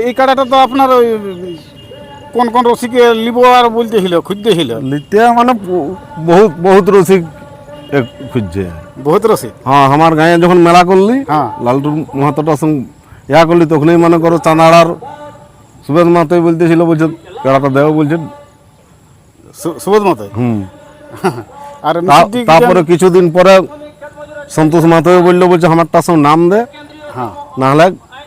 এই কাড়াটা তো আপনার ওই কোন কোন রসিকে লিব আর বলতেছিল খুঁজতেছিল লিতে মানে বহুত বহুত রসিক খুঁজছে। বহুত রসিক? হ্যাঁ আমার গাঁয়ে যখন মেলা করলি হ্যাঁ। লালটুর মাহাতোটার সঙ্গে ইয়া করলি তখনই মনে করো চাঁদাড়ার সুবেদ মাহাতোই বলতেছিল বলছে কেড়াটা দেও বলছে। সুবোধ মতো হুম। আর তারপরে কিছুদিন পরে সন্তোষ মাহাতোই বলল বলছে আমারটার সঙ্গে নাম দে। হ্যাঁ। না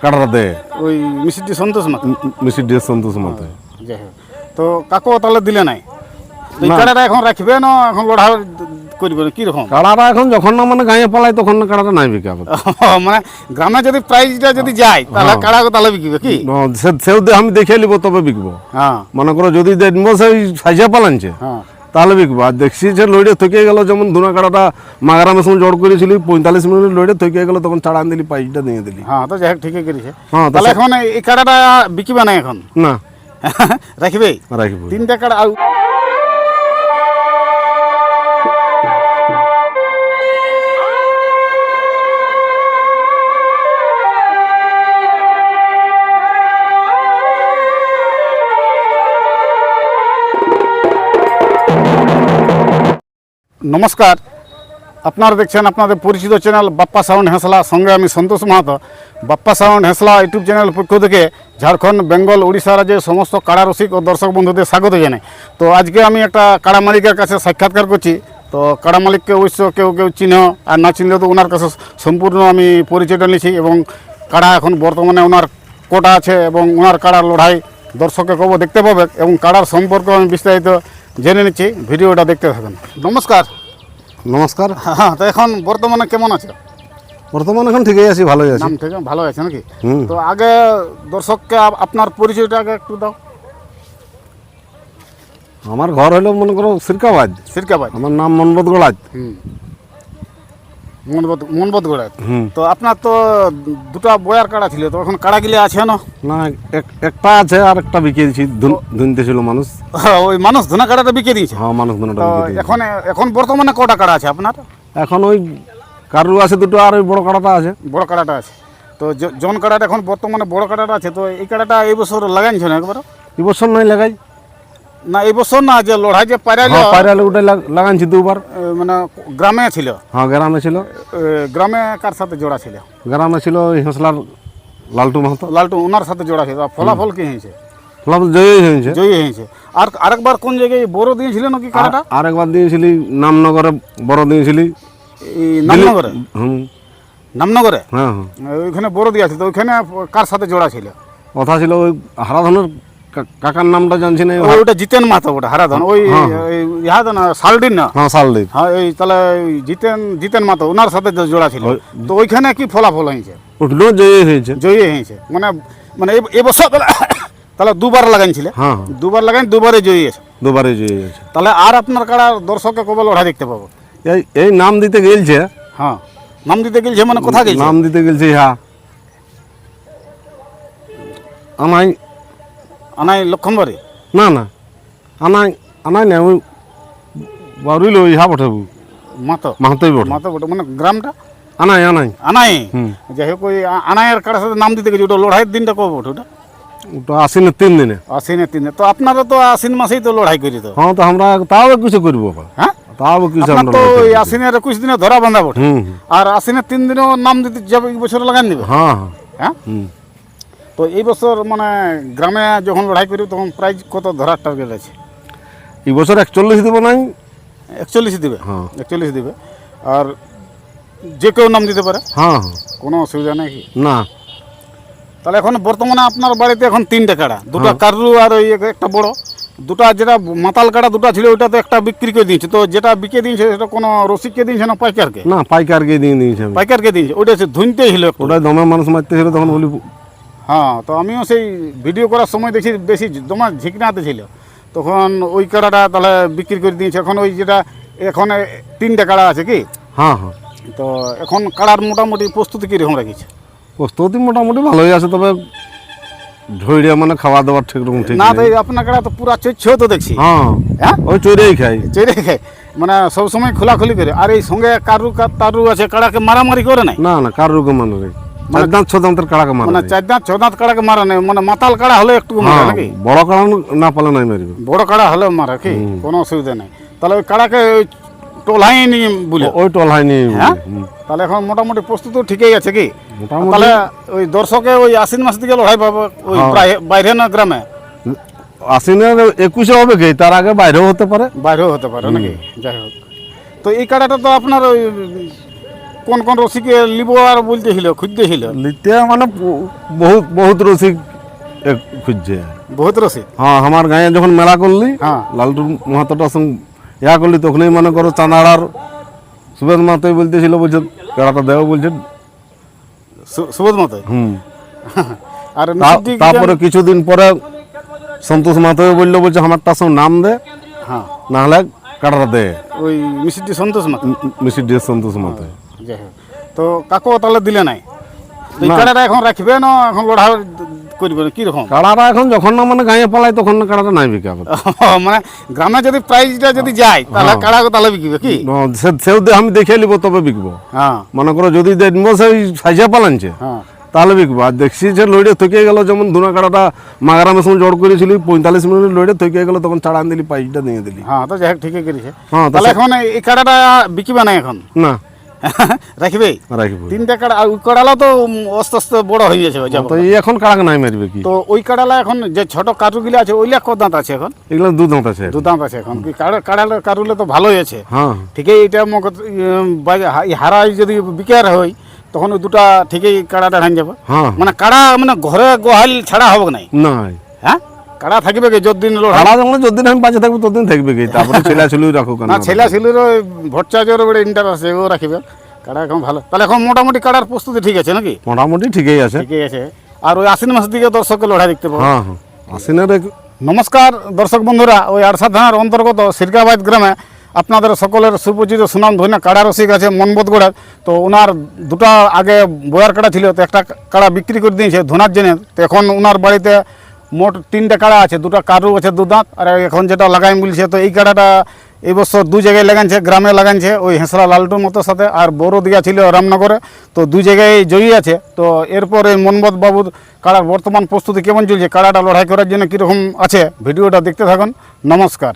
হলে কাটাটা দে। ওই মিষ্টি সন্তোষ মতো। মিষ্টি সন্তোষ যাই হোক। তো কাকু তাহলে দিলে নাই? এই কাড়াটা এখন রাখবে না এখন লড়া করবে না? কীরকম কাড়াটা এখন যখন না মানে গাঁয়ে পালায় তখন না কাড়াটা নাই বিকে। মানে গ্রামে যদি প্রাইজটা যদি যায় তাহলে হ্যাঁ। কাড়া তাহলে বিকিবে কি? সেও দিয়ে আমি দেখে নিব তবে বিকবো। হ্যাঁ। মনে করো যদি দেখব সেই সাইজে পালানছে হ্যাঁ। তাহলে বিকবো। আর দেখছি যে লইডে থেকে গেল যেমন ধুনা কাটাটা মাগারামের সঙ্গে জড় করেছিলি পঁয়তাল্লিশ মিনিট লইডে থেকে গেল তখন চাড়ান দিলি পাইপটা দিয়ে দিলি। হ্যাঁ তো যাই হোক ঠিকই করেছে। হ্যাঁ, তাহলে এখন এই কাটাটা বিকিবা না এখন? না। রাখবে? রাখবে। তিনটা কাড়া নমস্কার। আপনারা দেখছেন আপনাদের পরিচিত চ্যানেল বাপ্পা সাউন্ড হেঁসলা। সঙ্গে আমি Santosh Mahato. Bappa sound Hesla YouTube channel পক্ষ থেকে ঝাড়খণ্ড, বেঙ্গল, উড়িষ্যা রাজ্যের সমস্ত কাড়া রসিক ও দর্শক বন্ধুদের স্বাগত জানাই। তো আজকে আমি একটা কাড়া মালিকের কাছে সাক্ষাৎকার করছি। তো কাড়া মালিককে অবশ্য কেউ কেউ চিহ্ন আর না চিনলেও তো ওনার কাছে সম্পূর্ণ আমি পরিচয়টা নিয়েছি এবং কাড়া এখন বর্তমানে ওনার কোটা আছে এবং ওনার কাড়ার লড়াই দর্শকে কব দেখতে পাবে এবং কাড়ার সম্পর্ক আমি বিস্তারিত জেনে নিচ্ছি ভিডিওটা দেখতে থাকুন। নমস্কার। নমস্কার। হ্যাঁ তো এখন বর্তমানে কেমন আছে? বর্তমানে এখন ঠিকই আছি ভালোই আছি। নাম থেকে ভালো আছে নাকি? তো আগে দর্শককে আপনার পরিচয়টা আগে একটু দাও। আমার ঘর হলো মনে করো সিরকাবাদ সিরকাবাদ আমার নাম মনবোধ গোলাজ। হুম। মনবত মনবত গোড়া হুম। তো আপনার তো দুটা বয়ার কাড়া ছিল তো এখন কাড়া গিলে আছে না না এক- একটা আছে আর একটা দিচ্ছি ধুনতে ছিল মানুষ। ওই মানুষ ধুনা কাড়াটা বিকে দিয়েছে? হ্যাঁ মানুষ এখন এখন বর্তমানে কটা কাড়া আছে আপনার? এখন ওই কারু আছে দুটো আর ওই বড় আছে। বড় কাড়াটা আছে। তো জন কাড়াটা এখন বর্তমানে বড় কাড়াটা আছে তো এই কাড়াটা এই বছর লাগাইছে না একবার? এই বছর নাই লাগাই। না এই বছর না যে লড়াই যে পাইরাইল হ্যাঁ পায়রালে ওটা লাগাইছি দুবার। মানে গ্রামে ছিল। হ্যাঁ গ্রামে ছিল। গ্রামে কার সাথে জোড়া ছিল? গ্রামে ছিল হেঁসলার লালটু মাহাতো। লালটু ওনার সাথে জোড়া ছিল। ফলাফল কি হয়েছে? ফলাফল জয়ই হয়েছে। জয়ী হয়েছে। আর আরেকবার কোন জায়গায় বড় দিয়েছিল নাকি কারাটা আর একবার দিয়েছিলি নামনগরে বড় দিয়েছিলি। নামনগরে? হুম। নামনগরে? হ্যাঁ হ্যাঁ। ওইখানে বড় দিয়ে আছে তো ওইখানে কার সাথে জোড়া ছিল? কথা ছিল ওই হারাধনের কাকার নামটা জানছি না ওই ওটা জিতেন মাথা ওটা হারাধন। ওই হ্যাঁ, ওই ইহাদ না সালডিন না? হ্যাঁ সালদ্বীপ হ্যাঁ এই তাহলে ওই জিতেন জিতেন মাথা ওনার সাথে জোড়া ছিল। তো ওইখানে কি ফলাফল হয়েছে? উঠলেও জয়ী হয়েছে। জয়ী হয়েছে। মানে মানে এবছর তাহলে দুবার লাগাইছিলে? হ্যাঁ দুবার লাগাই দুবারে জয়ী আছে দুবারে জয়ী হয়েছে। তাহলে আর আপনার কারা দর্শককে কবে লড়াই দেখতে পাবো? এই এই নাম দিতে গেলছে। হ্যাঁ নাম দিতে গেলছে মানে কোথা গেছে নাম দিতে গেলছে হ্যাঁ। আনাই আনাই লক্ষণবাড়ি না না। আনাই আনাই না ওই বাড়িল ইহা পঠাবো। মাতো? মাহাতই বটে মাতো বটে মানে গ্রামটা আনাই আনাই। আনাই? যাই হোক ওই আনাইয়ের কারার সাথে নাম দিতে গেছে ওটা লড়াইয়ের দিনটা কবে ওঠে ওটা? ওটা আসিনে তিন দিনে আশ্বিনের তিনে তো আপনারা তো আশ্বিন মাসেই তো লড়াই করি তো? হ্যাঁ তো আমরা তাও কিছু করব। হ্যাঁ? তাও কিছু আমরা তো ওই। আশ্বিনের একুশ দিনে ধরা বাঁধা বটে। হুম হুম। আর আশ্বিনের তিন দিনেও নাম দিতে যাবে বছর লাগান দিবে? হ্যাঁ হ্যাঁ। হ্যাঁ? তো এই বছর মানে গ্রামে যখন লড়াই করি তখন প্রাইজ কত ধরার টার্গেট আছে এই বছর একচল্লিশ দেবো নাই? একচল্লিশ দিবে? হ্যাঁ। একচল্লিশ দিবে। আর যে কেউ নাম দিতে পারে? হ্যাঁ। হ্যাঁ কোনো অসুবিধা নেই না। তাহলে এখন বর্তমানে আপনার বাড়িতে এখন তিনটে কাড়া। দুটো কারু আর ওই একটা বড়। দুটা যেটা মাতাল কাড়া দুটো ছিল ওইটা তো একটা বিক্রি করে দিয়েছে। তো যেটা বিকে দিয়েছে সেটা কোনো রসিককে দিয়েছে না পাইকারকে? না পাইকারকে দিয়ে দিয়েছি পাইকারকে দিয়েছে। ওইটা হচ্ছে ধুনতেই ছিল ওটা দমে মানুষ মারতে ছিল তখন বলি হ্যাঁ তো আমিও সেই ভিডিও করার সময় দেখি বেশি জমা ঝিকনাতে ছিল। তখন ওই কাড়াটা তাহলে বিক্রি করে দিয়েছে। এখন ওই যেটা এখন তিনটে কাড়া আছে কি? হ্যাঁ হ্যাঁ। তো এখন কাড়ার মোটামুটি প্রস্তুতি কীরকম রেখেছে? প্রস্তুতি মোটামুটি ভালোই আছে তবে ঝইড়িয়া মানে খাওয়া দাওয়ার ঠিক রকম ঠিক না। তো আপনার কাড়া তো পুরা চৈচ্ছেও তো দেখছি। হ্যাঁ হ্যাঁ? ওই চৈরেই খাই। চেড়ে খায় মানে সবসময় খোলাখুলি করে। আর এই সঙ্গে কারু তারু আছে কাড়াকে মারামারি করে নাই? না না কার রোগে মানুষ চার দাঁত ছ দাঁতের কাড়াকে মারা মানে চার দাঁত ছ দাঁত কাড়াকে মারে না মানে মাতাল কাড়া হলে একটু মারে হ্যাঁ, নাকি? বড় কাড়া না পালে নাই মারিবে বড় কাড়া হলে মারে কি? কোনো অসুবিধা নেই। তাহলে ওই কাড়াকে ওই নিয়ে বলে। ওই হয়নি হ্যাঁ? তাহলে এখন মোটামুটি প্রস্তুত ঠিকই আছে কি? তাহলে ওই দর্শকে ওই আশ্বিন মাস দিকে লড়াই পাবে ওই হ্যাঁ। বাইরে না গ্রামে? আশ্বিনের একুশে হবে কি? তার আগে বাইরেও হতে পারে। বাইরেও হতে পারে নাকি? যাই হোক। তো এই কাড়াটা তো আপনার ওই কোন কোন রসিকে লিব আর বলতেছিল খুঁজতেছিল লিতে মানে বহুত বহুত রসিক খুঁজছে। বহুত রসিক? হ্যাঁ আমার গাঁয়ে যখন মেলা করলি হ্যাঁ। লালটু মাহাতোটার সঙ্গে ইয়া করলি তখনই মনে করো চাঁদাড়ার সুবেদ মাহাতোই বলতেছিল বলছে কেড়াটা দেও বলছে। সুবোধ মতো হুম। আর তারপরে কিছুদিন পরে সন্তোষ মাহাতোই বলল বলছে আমারটার সঙ্গে নাম দে হ্যাঁ। না হলে কাটাটা দে। ওই মিষ্টি সন্তোষ মতো মিষ্টি সন্তোষ মাহাতোই। যাই হোক তো কাকু তাহলে দিলে নাই? এই কাড়াটা এখন রাখবে না এখন লড়া করবে না? কীরকম? কাড়াটা এখন যখন না মানে গাঁয়ে পালায় তখন না কাড়াটা নাই বিকা মানে গ্রামে যদি প্রাইজটা যদি যায় তাহলে হ্যাঁ। কাড়া তাহলে বিকবে কি? সেও আমি দেখে নিব তবে বিকবো। হ্যাঁ। মনে করো যদি দেখব সেই সাইজে পালানছে হ্যাঁ। তাহলে বিকবো। আর দেখছি যে লড়ে থেকে গেল যেমন ধুনা কাটাটা মাগারামের সঙ্গে জড় করেছিল পঁয়তাল্লিশ মিনিট লড়ে থেকে গেল তখন ছাড়ান দিলি পাইপটা দিয়ে দিলি। হ্যাঁ তো যাই হোক ঠিকই করেছে। হ্যাঁ, তাহলে এখন এই কাড়াটা বিকিবে না এখন? না। রাখবে? রাখিব। তিনটা কাড়া আর ওই কাড়ালা তো আস্তে আস্তে বড় হয়ে যাচ্ছে তো এখন কাড়াকে নাই মারবে কি? তো ওই কাড়ালা এখন যে ছোট কাটুগুলো আছে ওইলা কত দাঁত আছে এখন? এগুলো দু দাঁত আছে দু দাঁত আছে এখন। কি কাড়া কাড়ালা কারুলে তো ভালোই আছে। হ্যাঁ। ঠিকই এটা মগ হারাই যদি বিকার হয় তখন ওই দুটা ঠিকই কাড়াটা ভাঙ যাবে। হ্যাঁ। মানে কাড়া মানে ঘরে গোহাল ছাড়া হবে নাই। নাই। হ্যাঁ? কাড়া থাকবে কি? যতদিন কাড়া যেমন যতদিন আমি বাঁচে থাকব ততদিন থাকবে কি? তারপরে ছেলে ছেলেই রাখো না ছেলে ছেলের ভোট চার্জের বড় ইন্টারেস্ট ও রাখিবে। কাড়া এখন ভালো। তাহলে এখন মোটামুটি কাড়ার প্রস্তুতি ঠিক আছে নাকি? মোটামুটি ঠিকই আছে। ঠিকই আছে। আর ওই আশ্বিন মাসের দিকে দর্শকের লড়াই দেখতে পাবো। হ্যাঁ হ্যাঁ। আশ্বিনের নমস্কার দর্শক বন্ধুরা। ওই আরসা থানার অন্তর্গত সিরকাবাদ গ্রামে আপনাদের সকলের সুপরিচিত সুনাম ধন্য কাড়া রসিক আছে মনবোধ গোড়া তো ওনার দুটা আগে বয়ার কাড়া ছিল তো একটা কাড়া বিক্রি করে দিয়েছে ধোনার জন্য তো এখন ওনার বাড়িতে মোট তিনটা কাড়া আছে, দুটো কারু আছে, দু দাঁত। আর এখন যেটা লাগাই বলছে তো, এই কাড়াটা এই বছর দু জায়গায় লাগানছে গ্রামে লাগানছে ওই হেঁসরা লালটুর মতো সাথে। আর বড় দিয়া ছিল রামনগরে, তো দু জায়গায় জয়ী আছে। তো এরপর এরপরে মনবত বাবুর কাড়ার বর্তমান প্রস্তুতি কেমন চলছে, কাড়াটা লড়াই করার জন্য কীরকম আছে, ভিডিওটা দেখতে থাকুন। নমস্কার।